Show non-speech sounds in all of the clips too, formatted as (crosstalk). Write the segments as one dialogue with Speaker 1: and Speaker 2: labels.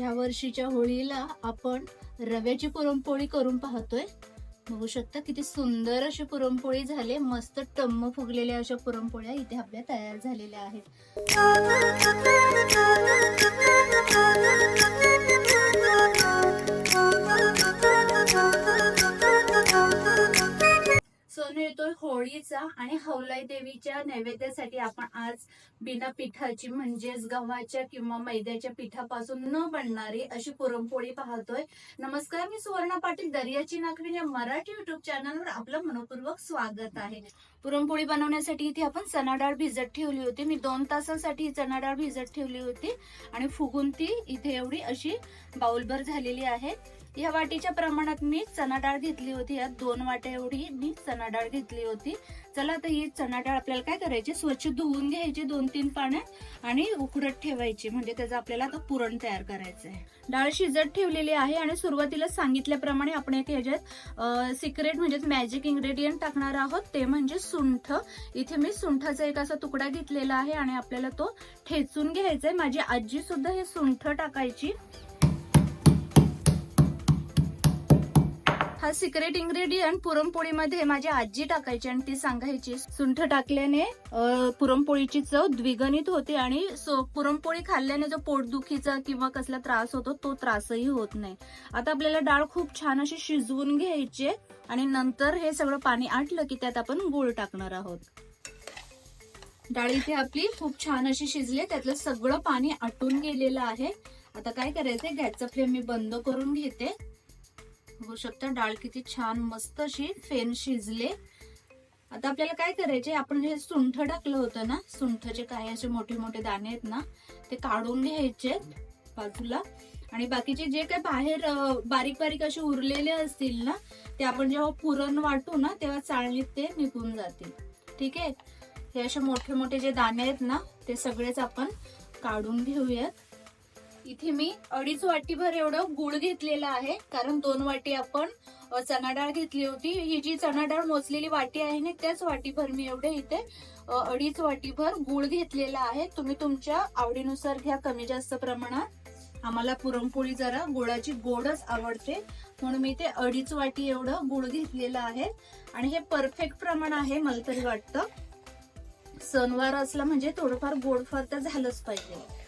Speaker 1: ह्या वर्षीच्या होळीला आपण रव्याची पुरणपोळी करून पाहतोय. बघू शकता किती सुंदर अशी पुरणपोळी झाली मस्त टम्म फुगलेल्या अशा पुरणपोळ्या इथे आपल्या तयार झालेल्या आहेत. (laughs) येतोय होळीचा आणि हवलाई देवीच्या नैवेद्यासाठी आपण आज बिना पिठाची म्हणजेच गव्हाच्या किंवा मैद्याच्या पिठापासून न बनणारी अशी पुरणपोळी पाहतोय. नमस्कार मी सुवर्णा पाटील दर्याची नागरी या मराठी युट्यूब चॅनलवर आपलं मनपूर्वक स्वागत आहे. पुरणपोळी बनवण्यासाठी इथे आपण चणा डाळ भिजत ठेवली होती. मी दोन तासासाठी चणा डाळ भिजत ठेवली होती. आणि फुगून ती इथे एवढी अशी बाउलभर झालेली आहे. या वाटीच्या प्रमाणात मी चणा डाळ घेतली होती. यात दोन वाट्या एवढी मी चणा डाळ घेतली होती. चला आता ही चणा डाळ आपल्याला काय करायची? स्वच्छ धुवून घ्यायची दोन तीन पाण्यात आणि उकडत ठेवायची. म्हणजे त्याचं आपल्याला आता पुरण तयार करायचं आहे डाळ शिजत ठेवलेली आहे आणि सुरुवातीला सांगितल्याप्रमाणे आपण एक ह्याच्यात सिक्रेट म्हणजेच मॅजिक इन्ग्रेडियंट टाकणार आहोत. ते म्हणजे सुंठ. इथे मी सुंठाचा एक असा तुकडा घेतलेला आहे आणि आपल्याला तो ठेचून घ्यायचा आहे माझी आजी सुद्धा हे सुंठ टाकायची. हा सिक्रेट इंग्रेडियंट पुरणपोळीमध्ये माझी आजी टाकायची आणि ती सांगायची. सुंठ टाकल्याने पुरणपोळीची चव द्विगणित होते आणि पुरणपोळी खाल्ल्याने जो पोटदुखीचा किंवा कसला त्रास होतो तो त्रासही होत नाही. आता आपल्याला डाळ खूप छान अशी शिजवून घ्यायची आणि नंतर हे सगळं पाणी आटलं की त्यात आपण गुळ टाकणार आहोत. डाळ इथे आपली खूप छान अशी शिजली त्यातलं सगळं पाणी आटून गेलेलं आहे. आता काय करायचंय गॅसचा फ्लेम मी बंद करून घेते. बघू शकता डाळ किती छान मस्त अशी फेन शिजले. आता आपल्याला काय करायचे आपण जे सुंठ टाकलं होतं ना सुंठचे काही असे मोठे मोठे दाणे आहेत ना ते काढून घ्यायचे बाजूला. आणि बाकीचे जे काही बाहेर बारीक बारीक असे उरलेले असतील ना ते आपण जेव्हा पुरण वाटू ना तेव्हा चाळणीत ते निघून जातील. ठीक आहे? हे असे मोठे मोठे जे दाणे आहेत ना ते सगळेच आपण काढून घेऊयात. इथे मी अडीच वाटीभर एवढं गुळ घेतलेला आहे. कारण दोन वाटी आपण चणा डाळ घेतली होती. ही जी चणा डाळ मोजलेली वाटी आहे ना त्याच वाटीभर मी एवढे इथे अडीच वाटीभर गुळ घेतलेला आहे. तुम्ही तुमच्या आवडीनुसार घ्या कमी जास्त प्रमाणात. आम्हाला पुरणपोळी जरा गुळाची गोडच आवडते. म्हणून मी ते अडीच वाटी एवढं गुळ घेतलेलं आहे. आणि हे परफेक्ट प्रमाण आहे मला तरी वाटतं. सणवार असला म्हणजे थोडंफार गोडफार तर झालंच पाहिजे.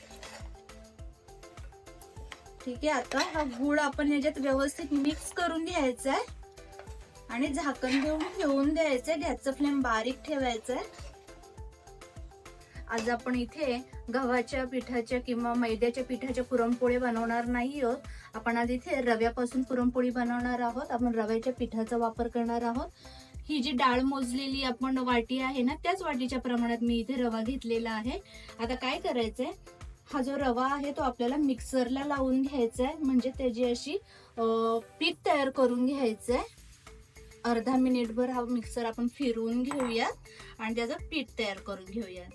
Speaker 1: ठीक आहे आता हा गुळ आपण याच्यात व्यवस्थित मिक्स करून घ्यायचा आहे आणि झाकण घेऊन ठेवून द्यायचंय गॅसचं फ्लेम बारीक ठेवायचंय. आज आपण इथे गव्हाच्या पिठाच्या किंवा मैद्याच्या पिठाच्या पुरणपोळी बनवणार नाही आहोत. आपण आज इथे रव्यापासून पुरणपोळी बनवणार आहोत. आपण रव्याच्या पिठाचा वापर करणार आहोत. ही जी डाळ मोजलेली आपण वाटी आहे ना त्याच वाटीच्या प्रमाणात मी इथे रवा घेतलेला आहे. आता काय करायचंय? हा जो रवा आहे तो आपल्याला मिक्सरला लावून घ्यायचा आहे म्हणजे त्याची अशी पीठ तयार करून घ्यायचं आहे अर्धा मिनिटभर हा मिक्सर आपण फिरवून घेऊयात आणि त्याचं पीठ तयार करून घेऊयात.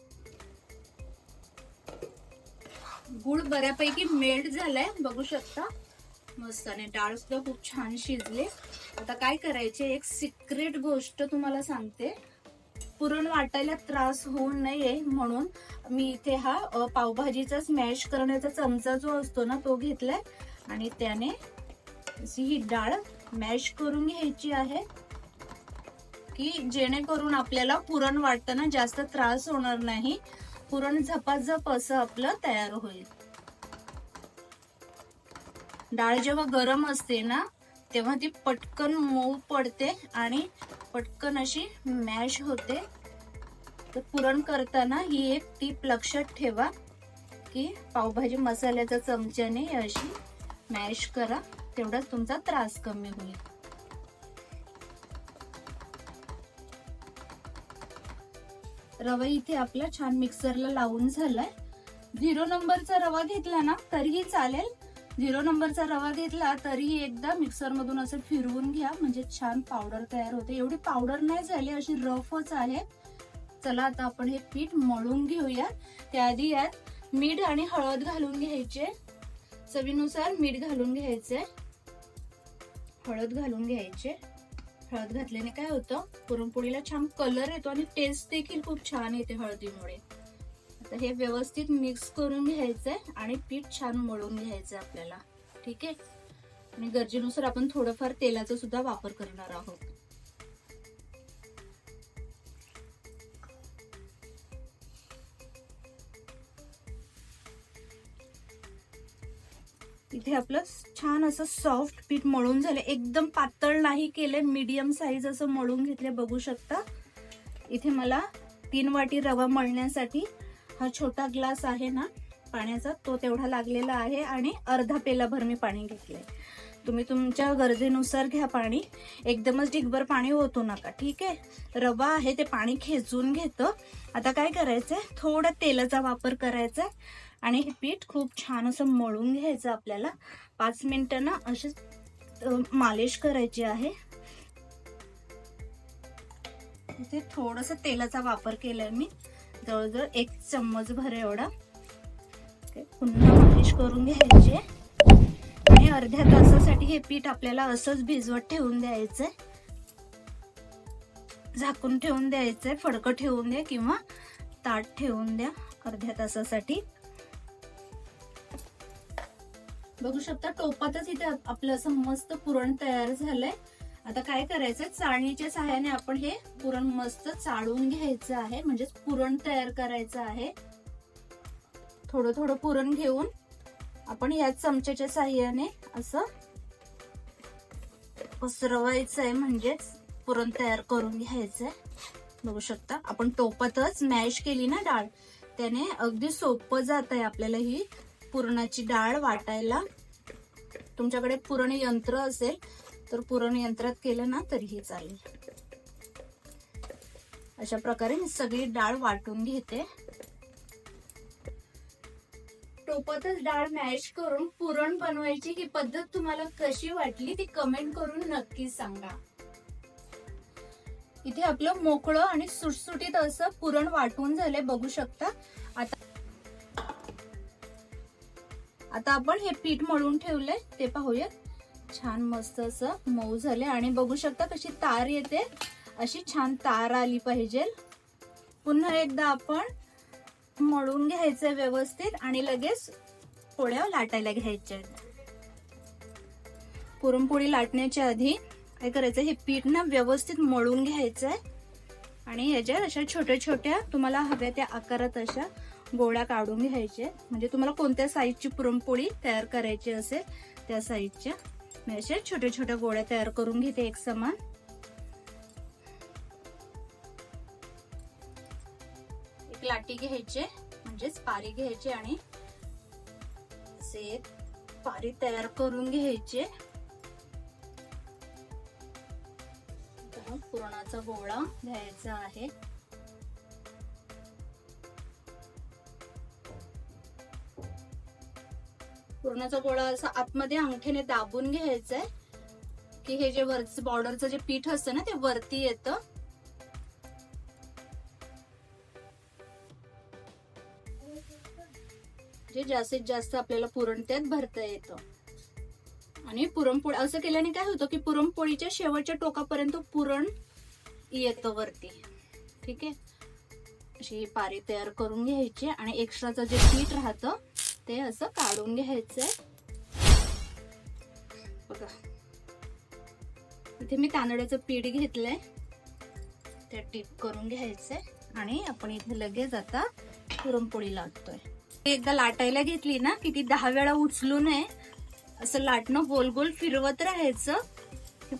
Speaker 1: गुळ बऱ्यापैकी मेल्ट झालाय बघू शकता. मस्त आणि डाळ सुद्धा खूप छान शिजले. आता काय करायचे एक सिक्रेट गोष्ट तुम्हाला सांगते. पुरण वाटायला त्रास होऊ नये म्हणून मी इथे हा पावभाजीचा स्मॅश करण्याचा चमचा जो असतो ना तो घेतलाय. आणि त्याने ही डाळ मॅश करून घ्यायची आहे की जेणेकरून आपल्याला पुरण वाटताना जास्त त्रास होणार नाही. पुरण झपाझप असं आपलं तयार होईल. डाळ जेव्हा गरम असते ना तेव्हा ती पटकन मऊ पडते आणि पटकन अशी मॅश होते. तर पुरण करताना ही एक टीप लक्षात ठेवा की पावभाजी मसाल्याच्या चमच्याने अशी मॅश करा तेवढाच तुमचा त्रास कमी होईल. रवा इथे आपला छान मिक्सरला लावून झालाय. झिरो नंबरचा रवा घेतला ना तरीही चालेल. झिरो नंबरचा रवा घेतला तरीही एकदा मिक्सरमधून असं फिरवून घ्या. म्हणजे छान पावडर तयार होते. एवढी पावडर नाही झाली अशी रफच आहे. चला आता आपण हे पीठ मळून घेऊया त्याआधी यात मीठ आणि हळद घालून घ्यायचे. चवीनुसार मीठ घालून घ्यायचे. हळद घालून घ्यायचे. हळद घातल्याने काय होतं? पुरणपोळीला छान कलर येतो आणि टेस्ट देखील खूप छान येते हळदीमुळे. तर हे व्यवस्थित मिक्स करून घ्यायचंय आणि पीठ छान मळून घ्यायचंय आपल्याला. ठीक आहे? आणि गरजेनुसार आपण थोडंफार तेलाचा सुद्धा वापर करणार आहोत. इथे आपलं छान असं सॉफ्ट पीठ मळून झालं. एकदम पातळ नाही केलंय. मीडियम साईज असं मळून घेतले बघू शकता. इथे मला तीन वाटी रवा मळण्यासाठी हा छोटा ग्लास आहे ना पाण्याचा तो तेवढा लागलेला आहे आणि अर्धा पेलाभर मी पाणी घेतलंय. तुम्ही तुमच्या गरजेनुसार घ्या पाणी. एकदमच ढिगभर पाणी ओतू नका ठीक आहे? रवा आहे ते पाणी खेचून घेतं. आता काय करायचंय? थोडं तेलाचा वापर करायचा आहे आणि हे पीठ खूप छान असं मळून घ्यायचं आपल्याला. पाच मिनटं ना असे मालिश करायची आहे. इथे थोडस तेलाचा वापर केलाय मी. जवळजवळ एक चम्मच भर एवढा. पुन्हा मालिश करून घ्यायची. आणि अर्ध्या तासासाठी हे पीठ आपल्याला असंच भिजवत ठेवून द्यायचंय झाकून ठेवून द्यायचंय फडकं ठेवून द्या किंवा ताट ठेवून द्या अर्ध्या तासासाठी. बघू शकता टोपातच इथे आपलं असं मस्त पुरण तयार झालंय. आता काय करायचं? चाळणीच्या सहाय्याने आपण हे पुरण मस्त चाळून घ्यायचं आहे. म्हणजेच पुरण तयार करायचं आहे. थोडं थोडं पुरण घेऊन आपण या चमच्याच्या साह्याने असं पसरवायचं आहे म्हणजेच पुरण तयार करून घ्यायचंय. बघू शकता. आपण टोपातच मॅश केली ना डाळ? त्याने अगदी सोपं जात आहे आपल्याला ही पुरणाची डाळ वाटायला. तुमच्याकडे पुरण यंत्र असेल तर पुरण यंत्रात केलं ना तरीही चालेल. अशा प्रकारे मी सगळी डाळ वाटून घेते. टोपातच डाळ मॅश करून पुरण बनवायची ही पद्धत तुम्हाला कशी वाटली ती कमेंट करून नक्की सांगा. इथे आपलं मोकळं आणि सुटसुटीत असं पुरण वाटून झालंय बघू शकता. आता आता आपण हे पीठ मळून ठेवलंय ते पाहूयात. छान मस्त असं मऊ झाले. आणि बघू शकता कशी तार येते. अशी छान तार आली पाहिजे. पुन्हा एकदा आपण मळून घ्यायचंय व्यवस्थित आणि लगेच पोळ्या लाटायला घ्यायच्या पुरणपोळी लाटण्याच्या आधी काय करायचं हे पीठ ना व्यवस्थित मळून घ्यायचंय. आणि याच्यात अशा छोट्या छोट्या तुम्हाला हव्या त्या आकारात अशा गोळ्या काढून घ्यायचे. म्हणजे तुम्हाला कोणत्या साईजची पुरणपोळी तयार करायची असेल त्या साईजच्या मी अशा छोट्या छोट्या गोळ्या तयार करून घेते एक समान. एक लाटी घ्यायचे म्हणजेच पारी घ्यायची आणि असे पारी तयार करून घ्यायचे. पुरणाचा गोळा घ्यायचा आहे. पुरणाचा गोळा असा आतमध्ये अंगठ्याने दाबून घ्यायचा आहे की हे जे वरचं बॉर्डरचं जे पीठ असतं ना ते वरती येतं. जे जास्तीत जास्त आपल्याला पुरण त्यात भरता येतं. आणि पुरणपोळी असं केल्याने काय होतं की पुरणपोळीच्या शेवटच्या टोकापर्यंत पुरण येतं वरती. ठीक आहे? अशी पारी तयार करून घ्यायची आणि एक्स्ट्राचं जे पीठ राहतं ते असं काढून घ्यायचंय बघा. इथे मी तांदळाचं पीठ घेतलंय. ते टीप करून घ्यायचंय. आणि आपण इथे लगेच आता पुरणपोळी लाटतोय. एकदा लाटायला घेतली ना की ती दहा वेळा उचलू नये. असं लाटणं गोल गोल फिरवत राहायचं.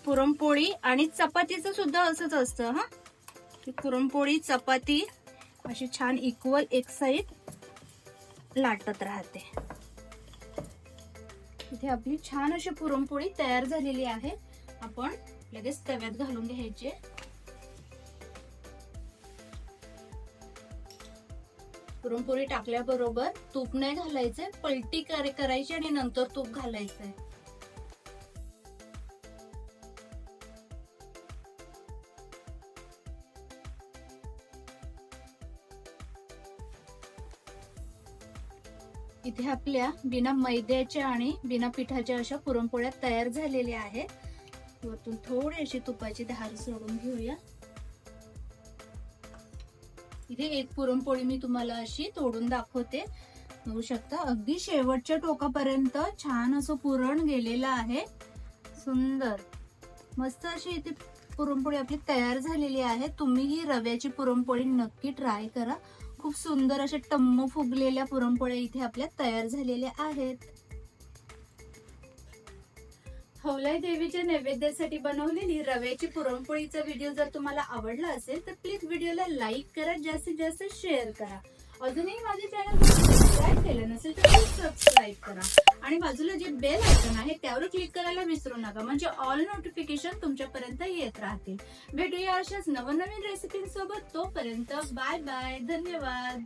Speaker 1: पुरणपोळी आणि चपातीचं सुद्धा असंच असतं हा. पुरणपोळी चपाती अशी छान इक्वल एक साईड लाटत राहते. इथे आपली छान अशी पुरणपोळी तयार झालेली आहे. आपण लगेच तव्यात घालून घ्यायची. पुरणपोळी टाकल्याबरोबर तूप नाही घालायचंय पलटी करायची आणि नंतर तूप घालायचंय इथे आपल्या बिना मैद्याच्या आणि बिना पिठाच्या अशा पुरणपोळ्या तयार झालेल्या आहेत. वरतून थोडी अशी तुपाची धार सोडून घेऊया. इथे एक पुरणपोळी मी तुम्हाला अशी तोडून दाखवते. बघू शकता अगदी शेवटच्या टोकापर्यंत छान असं पुरण गेलेलं आहे. सुंदर. मस्त अशी इथे पुरणपोळी आपली तयार झालेली आहे. तुम्ही ही रव्याची पुरणपोळी नक्की ट्राय करा. खूप सुंदर अशा टम्म फुगलेल्या पुरणपोळ्या इथे आपल्या तयार झालेल्या आहेत. हवलाई देवीच्या नैवेद्यासाठी बनवलेली रव्याची पुरणपोळीचा व्हिडिओ जर तुम्हाला आवडला असेल तर प्लीज व्हिडिओला लाईक करा जास्तीत जास्त शेअर करा. अजूनही माझे चॅनल सबस्क्राईब केलं नसेल तर प्लीज सबस्क्राईब करा. आणि बाजूला जे बेल आयकन आहे त्यावर क्लिक करायला विसरू नका. म्हणजे ऑल नोटिफिकेशन तुमच्यापर्यंत येत राहतील. भेटूया अशाच नवनवीन रेसिपींसोबत तोपर्यंत बाय बाय धन्यवाद.